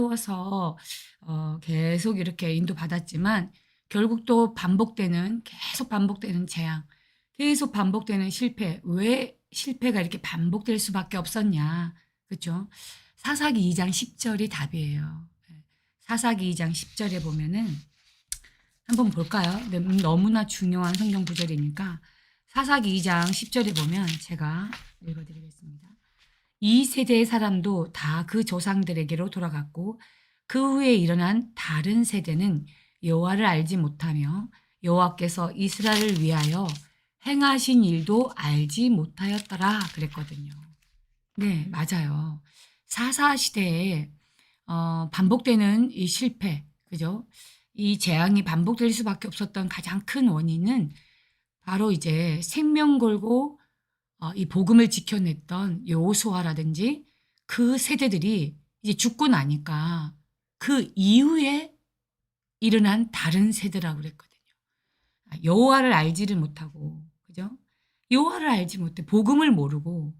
배워서 어, 계속 이렇게 인도받았지만 결국 또 반복되는 계속 반복되는 재앙, 계속 반복되는 실패. 왜 실패가 이렇게 반복될 수밖에 없었냐? 그렇죠? 사사기 2장 10절이 답이에요. 네. 사사기 2장 10절에 보면은 한번 볼까요? 네, 음, 너무나 중요한 성경 구절이니까 사사기 2장 10절에 보면 제가 읽어드리겠습니다. 이 세대의 사람도 다 그 조상들에게로 돌아갔고 그 후에 일어난 다른 세대는 여호와를 알지 못하며 여호와께서 이스라엘을 위하여 행하신 일도 알지 못하였더라 그랬거든요. 네, 맞아요. 사사 시대에 어, 반복되는 이 실패, 그죠? 이 재앙이 반복될 수밖에 없었던 가장 큰 원인은 바로 이제 생명 걸고 어, 이 복음을 지켜냈던 요호수아라든지 그 세대들이 이제 죽고 나니까 그 이후에 일어난 다른 세대라고 그랬거든요. 아, 여호와를 알지를 못하고 그죠? 여호와를 알지 못해 복음을 모르고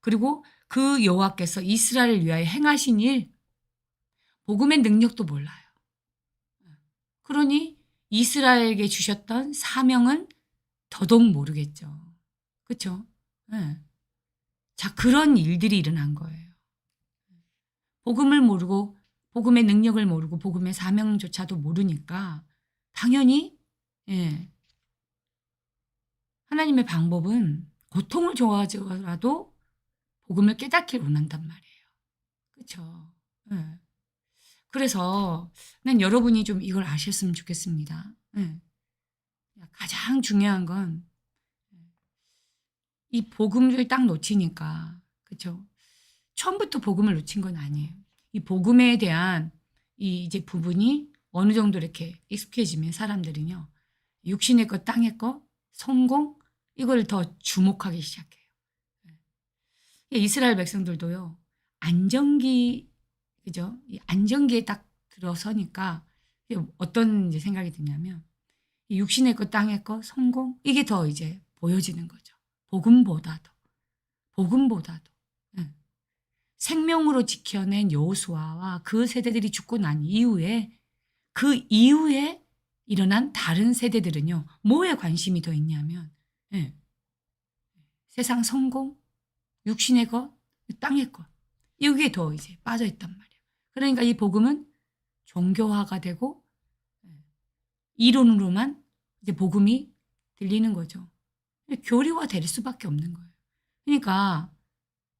그리고 그 여호와께서 이스라엘을 위하여 행하신 일 복음의 능력도 몰라요. 그러니 이스라엘에게 주셨던 사명은 더더욱 모르겠죠. 그렇죠? 네. 자, 그런 일들이 일어난 거예요. 복음을 모르고 복음의 능력을 모르고 복음의 사명조차도 모르니까 당연히 예. 하나님의 방법은 고통을 좋아하더라도 복음을 깨닫기를 원한단 말이에요. 그렇죠? 예. 그래서 난 여러분이 좀 이걸 아셨으면 좋겠습니다. 예. 가장 중요한 건 이 복음을 딱 놓치니까 그렇죠? 처음부터 복음을 놓친 건 아니에요. 이 복음에 대한 이 이제 부분이 어느 정도 이렇게 익숙해지면 사람들은요 육신의 것, 땅의 것, 성공 이걸 더 주목하기 시작해요. 예. 이스라엘 백성들도요 안정기 그죠? 이 안정기에 딱 들어서니까 어떤 이제 생각이 드냐면 이 육신의 것, 땅의 것, 성공 이게 더 이제 보여지는 거죠. 복음보다도 복음보다도 예. 생명으로 지켜낸 여호수아와 그 세대들이 죽고 난 이후에 그 이후에 일어난 다른 세대들은요 뭐에 관심이 더 있냐면 예. 세상 성공, 육신의 것, 땅의 것 이게 더 이제 빠져 있단 말이에요. 그러니까 이 복음은 종교화가 되고 예, 이론으로만 이제 복음이 들리는 거죠. 교리화 될 수밖에 없는 거예요. 그러니까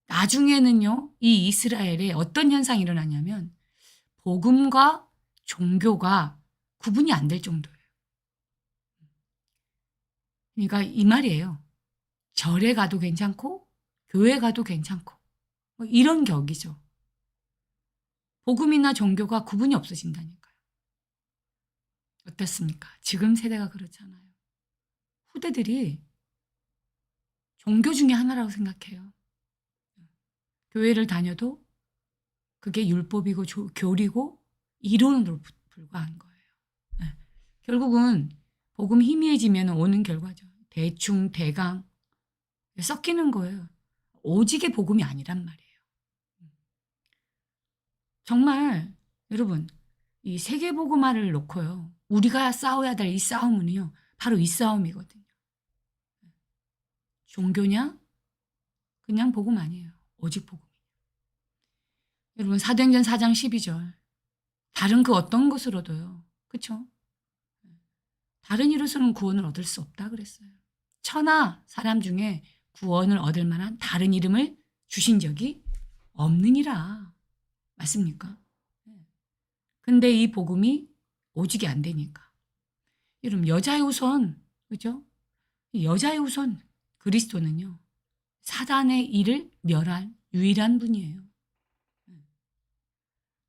나중에는요, 이 이스라엘에 어떤 현상이 일어나냐면 복음과 종교가 구분이 안 될 정도예요. 그러니까 이 말이에요. 절에 가도 괜찮고 교회 가도 괜찮고 뭐 이런 격이죠. 복음이나 종교가 구분이 없어진다니까요. 어떻습니까? 지금 세대가 그렇잖아요. 후대들이 종교 중에 하나라고 생각해요. 교회를 다녀도 그게 율법이고 조, 교리고 이론으로 부- 불과한 거예요. 네. 결국은 복음 희미해지면 오는 결과죠. 대충 대강 섞이는 거예요. 오직의 복음이 아니란 말이에요. 정말 여러분 이 세계 복음화를 놓고요. 우리가 싸워야 될 이 싸움은요. 바로 이 싸움이거든요. 종교냐? 그냥 복음 아니에요. 오직 복음. 여러분 사도행전 4장 12절. 다른 그 어떤 것으로도요. 그쵸? 다른 이로서는 구원을 얻을 수 없다 그랬어요. 천하 사람 중에 구원을 얻을 만한 다른 이름을 주신 적이 없느니라. 맞습니까? 근데 이 복음이 오직이 안 되니까. 여러분 여자의 우선 그죠? 여자의 우선 그리스도는요. 사단의 일을 멸할 유일한 분이에요.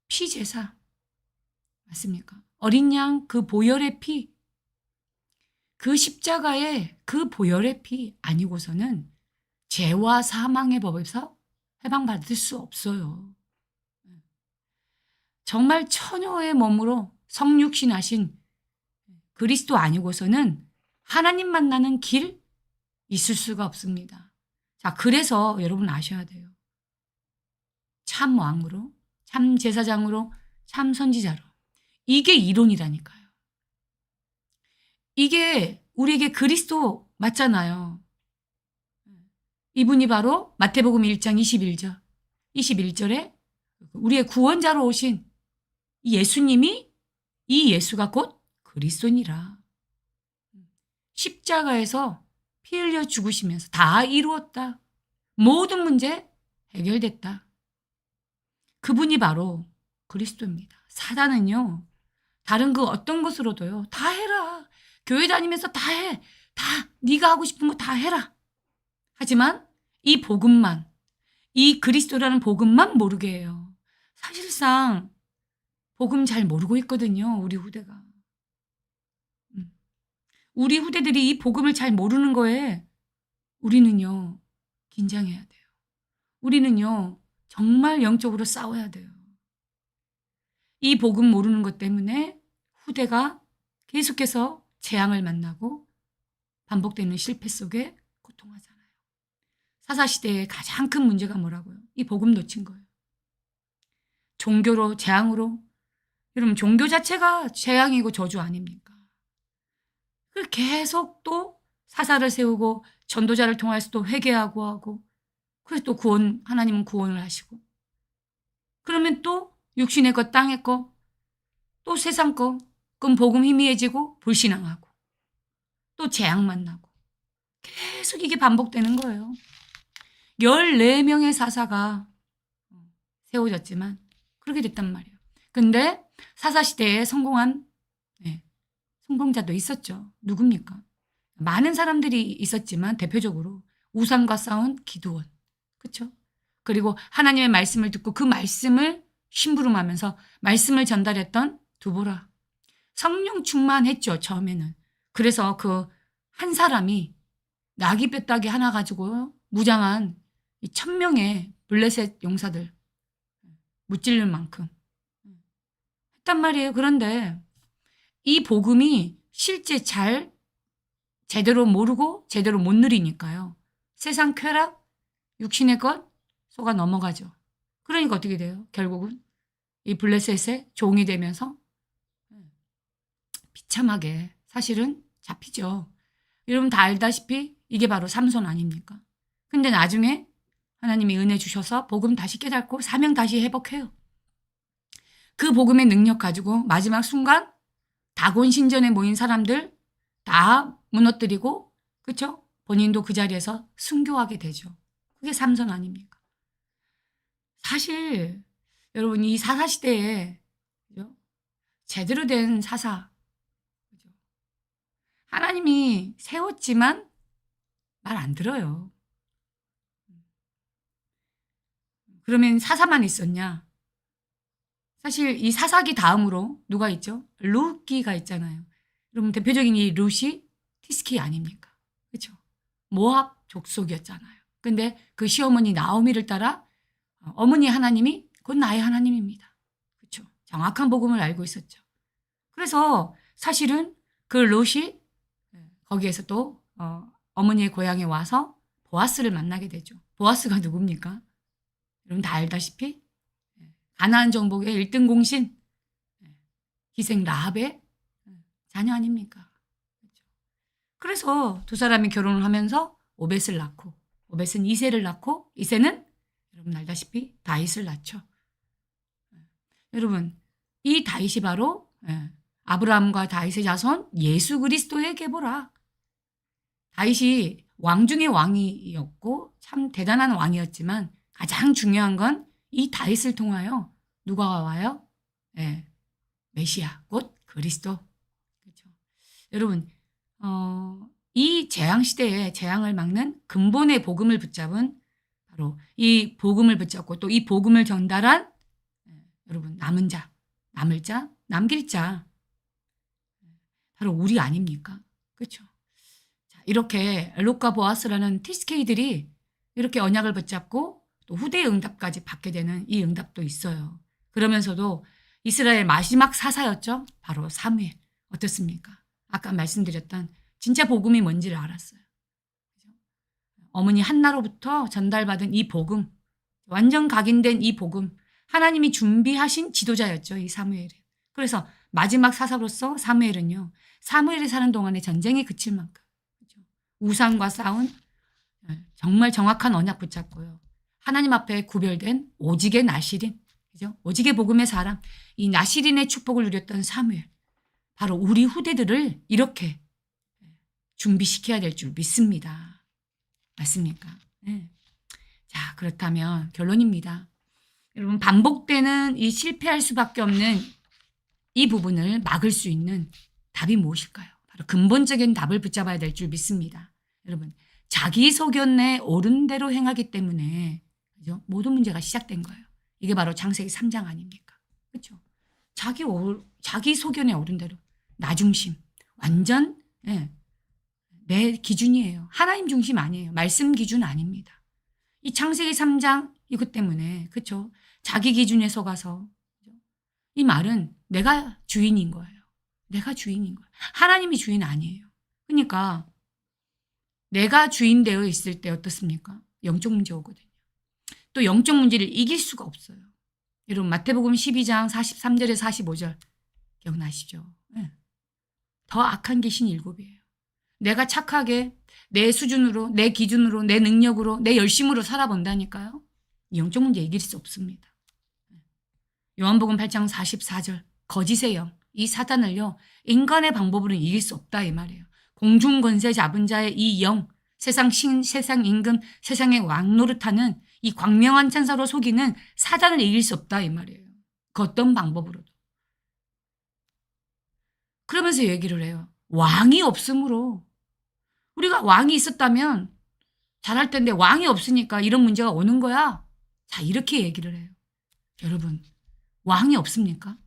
피제사 맞습니까? 어린 양 그 보혈의 피, 그 십자가의 그 보혈의 피 아니고서는 죄와 사망의 법에서 해방받을 수 없어요. 정말 처녀의 몸으로 성육신하신 그리스도 아니고서는 하나님 만나는 길 있을 수가 없습니다. 자, 그래서 여러분 아셔야 돼요. 참 왕으로, 참 제사장으로 참 선지자로. 이게 이론이라니까요. 이게 우리에게 그리스도 맞잖아요. 이분이 바로 마태복음 1장 21절. 21절에 우리의 구원자로 오신 이 예수님이 이 예수가 곧 그리스도니라. 십자가에서 피 흘려 죽으시면서 다 이루었다. 모든 문제 해결됐다. 그분이 바로 그리스도입니다. 사단은요, 다른 그 어떤 것으로도요, 다 해라. 교회 다니면서 다 해. 다, 네가 하고 싶은 거 다 해라. 하지만 이 복음만, 이 그리스도라는 복음만 모르게 해요. 사실상 복음 잘 모르고 있거든요, 우리 후대가. 음. 우리 후대들이 이 복음을 잘 모르는 거에 우리는요, 긴장해야 돼요. 우리는요, 정말 영적으로 싸워야 돼요. 이 복음 모르는 것 때문에 후대가 계속해서 재앙을 만나고 반복되는 실패 속에 고통하잖아요. 사사시대의 가장 큰 문제가 뭐라고요? 이 복음 놓친 거예요. 종교로, 재앙으로. 여러분, 종교 자체가 재앙이고 저주 아닙니까? 그 계속 또 사사를 세우고 전도자를 통해서 또 회개하고 하고 그래서 또 구원, 하나님은 구원을 하시고. 그러면 또 육신의 것, 땅의 것, 또 세상 것, 그럼 복음 희미해지고 불신앙하고 또 재앙 만나고 계속 이게 반복되는 거예요. 14명의 사사가 세워졌지만 그렇게 됐단 말이에요. 근데 사사시대에 성공한 네, 성공자도 있었죠. 누굽니까? 많은 사람들이 있었지만 대표적으로 우상과 싸운 기드원. 그렇죠? 그리고 하나님의 말씀을 듣고 그 말씀을 심부름하면서 말씀을 전달했던 두보라. 성령 충만했죠, 처음에는. 그래서 그 한 사람이 나귀 뼈다귀 하나 가지고 무장한 이 천명의 블레셋 용사들 무찔릴 만큼 했단 말이에요. 그런데 이 복음이 실제 잘 제대로 모르고 제대로 못 누리니까요. 세상 쾌락, 육신의 것 속아 넘어가죠. 그러니까 어떻게 돼요? 결국은 이 블레셋의 종이 되면서 비참하게 사실은 잡히죠. 여러분 다 알다시피 이게 바로 삼손 아닙니까? 근데 나중에 하나님이 은혜 주셔서 복음 다시 깨닫고 사명 다시 회복해요. 그 복음의 능력 가지고 마지막 순간 다곤 신전에 모인 사람들 다 무너뜨리고 그쵸? 본인도 그 자리에서 순교하게 되죠. 그게 삼손 아닙니까? 사실 여러분 이 사사 시대에 그죠? 제대로 된 사사 그죠? 하나님이 세웠지만 말 안 들어요. 그러면 사사만 있었냐? 사실 이 사사기 다음으로 누가 있죠? 루기가 있잖아요. 여러분 대표적인 이 루시 티스키 아닙니까? 그렇죠? 모압 족속이었잖아요. 근데 그 시어머니 나오미를 따라 어머니 하나님이 곧 나의 하나님입니다. 그렇죠? 정확한 복음을 알고 있었죠. 그래서 사실은 그 롯이 거기에서 또 어, 어머니의 고향에 와서 보아스를 만나게 되죠. 보아스가 누굽니까? 여러분 다 알다시피 가나안 정복의 1등 공신 희생 라합의 자녀 아닙니까? 그렇죠? 그래서 두 사람이 결혼을 하면서 오벳을 낳고 오벳은 이세를 낳고 이세는 여러분 알다시피 다윗을 낳죠. 여러분 이 다윗이 바로 아브라함과 다윗의 자손 예수 그리스도의 계보라. 다윗이 왕 중의 왕이었고 참 대단한 왕이었지만 가장 중요한 건 이 다윗을 통하여 누가 와요? 예, 메시아 곧 그리스도. 그렇죠. 여러분 어, 이 재앙 시대에 재앙을 막는 근본의 복음을 붙잡은 바로 이 복음을 붙잡고 또 이 복음을 전달한 예, 여러분 남은 자, 남을 자, 남길 자 바로 우리 아닙니까? 그렇죠. 자, 이렇게 롯과 보아스라는 티스케이들이 이렇게 언약을 붙잡고 또 후대의 응답까지 받게 되는 이 응답도 있어요. 그러면서도 이스라엘 마지막 사사였죠. 바로 사무엘. 어떻습니까? 아까 말씀드렸던 진짜 복음이 뭔지를 알았어요. 어머니 한나로부터 전달받은 이 복음, 완전 각인된 이 복음, 하나님이 준비하신 지도자였죠. 이 사무엘은. 그래서 마지막 사사로서 사무엘은요. 사무엘이 사는 동안에 전쟁이 그칠 만큼 그죠? 우상과 싸운 예, 정말 정확한 언약 붙잡고요. 하나님 앞에 구별된 오직의 나시린, 그죠? 오직의 복음의 사람, 이 나시린의 축복을 누렸던 사무엘. 바로 우리 후대들을 이렇게 준비시켜야 될 줄 믿습니다. 맞습니까? 네. 자, 그렇다면 결론입니다. 여러분, 반복되는 이 실패할 수밖에 없는 이 부분을 막을 수 있는 답이 무엇일까요? 바로 근본적인 답을 붙잡아야 될 줄 믿습니다. 여러분, 자기 소견에 옳은 대로 행하기 때문에 그죠? 모든 문제가 시작된 거예요. 이게 바로 창세기 3장 아닙니까? 그렇죠? 자기 오, 자기 소견에 옳은 대로 나 중심 완전 예, 내 기준이에요. 하나님 중심 아니에요. 말씀 기준 아닙니다. 이 창세기 3장 이것 때문에 그렇죠? 자기 기준에 속아서 이 말은 내가 주인인 거예요. 내가 주인인 거예요. 하나님이 주인 아니에요. 그러니까 내가 주인 되어 있을 때 어떻습니까? 영적 문제 오거든요. 또 영적 문제를 이길 수가 없어요. 여러분 마태복음 12장 43절에 45절 기억나시죠? 네. 더 악한 귀신 일곱이에요. 내가 착하게 내 수준으로 내 기준으로 내 능력으로 내 열심으로 살아본다니까요. 이 영적 문제 이길 수 없습니다. 요한복음 8장 44절 거짓의 영, 이 사단을요 인간의 방법으로는 이길 수 없다 이 말이에요. 공중 권세 잡은 자의 이 영, 세상 신, 세상 임금, 세상의 왕 노릇하는 이 광명한 천사로 속이는 사단을 이길 수 없다 이 말이에요. 그 어떤 방법으로도. 그러면서 얘기를 해요. 왕이 없으므로 우리가 왕이 있었다면 잘할 텐데 왕이 없으니까 이런 문제가 오는 거야. 자 이렇게 얘기를 해요. 여러분 왕이 없습니까?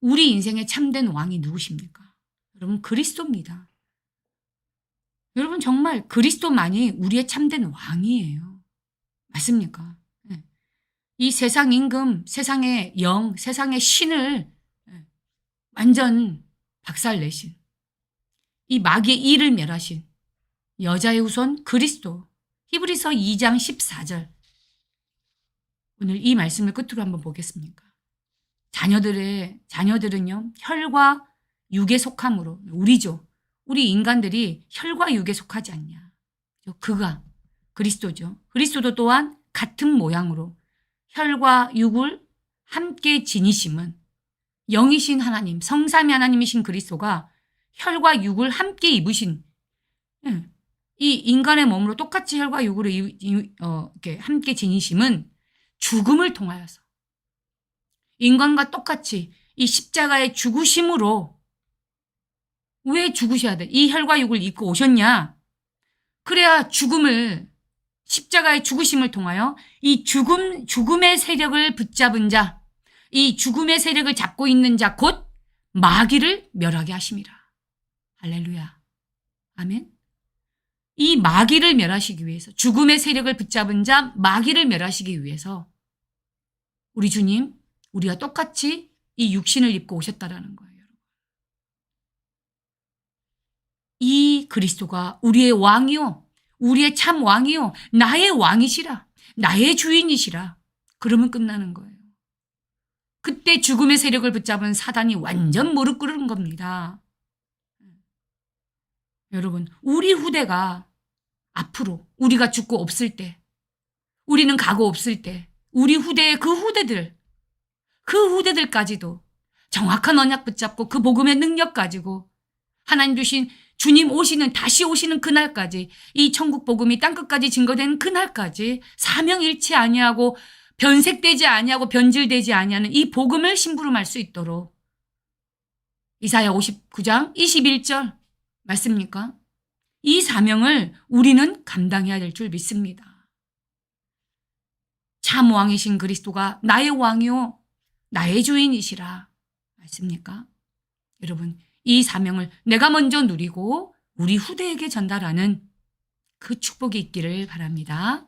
우리 인생에 참된 왕이 누구십니까? 여러분 그리스도입니다. 여러분 정말 그리스도만이 우리의 참된 왕이에요. 맞습니까? 네. 이 세상 임금, 세상의 영, 세상의 신을 네, 완전 박살내신 이 마귀의 일을 멸하신 여자의 후손 그리스도 히브리서 2장 14절 오늘 이 말씀을 끝으로 한번 보겠습니까? 자녀들의 자녀들은요 혈과 육에 속함으로 우리죠. 우리 인간들이 혈과 육에 속하지 않냐. 그가 그리스도죠. 그리스도도 또한 같은 모양으로 혈과 육을 함께 지니심은 영이신 하나님, 성삼위 하나님이신 그리스도가 혈과 육을 함께 입으신 예, 이 인간의 몸으로 똑같이 혈과 육을 어, 이렇게 함께 지니심은 죽음을 통하여서 인간과 똑같이 이 십자가의 죽으심으로 왜 죽으셔야 돼? 이 혈과 육을 입고 오셨냐? 그래야 죽음을 십자가의 죽으심을 통하여 이 죽음 죽음의 세력을 붙잡은 자, 이 죽음의 세력을 잡고 있는 자 곧 마귀를 멸하게 하심이라. 할렐루야. 아멘. 이 마귀를 멸하시기 위해서 죽음의 세력을 붙잡은 자 마귀를 멸하시기 위해서 우리 주님 우리가 똑같이 이 육신을 입고 오셨다라는 거예요. 이 그리스도가 우리의 왕이요. 우리의 참 왕이요. 나의 왕이시라. 나의 주인이시라. 그러면 끝나는 거예요. 그때 죽음의 세력을 붙잡은 사단이 완전 무릎 꿇은 겁니다. 여러분, 우리 후대가 앞으로 우리가 죽고 없을 때, 우리는 가고 없을 때, 우리 후대의 그 후대들, 그 후대들까지도 정확한 언약 붙잡고 그 복음의 능력 가지고 하나님 주신 주님 오시는 다시 오시는 그날까지 이 천국 복음이 땅 끝까지 증거된 그날까지 사명일치 아니하고 변색되지 아니하고 변질되지 아니하는 이 복음을 심부름할 수 있도록 이사야 59장 21절 맞습니까? 이 사명을 우리는 감당해야 될 줄 믿습니다. 참 왕이신 그리스도가 나의 왕이요 나의 주인이시라 맞습니까? 여러분 이 사명을 내가 먼저 누리고 우리 후대에게 전달하는 그 축복이 있기를 바랍니다.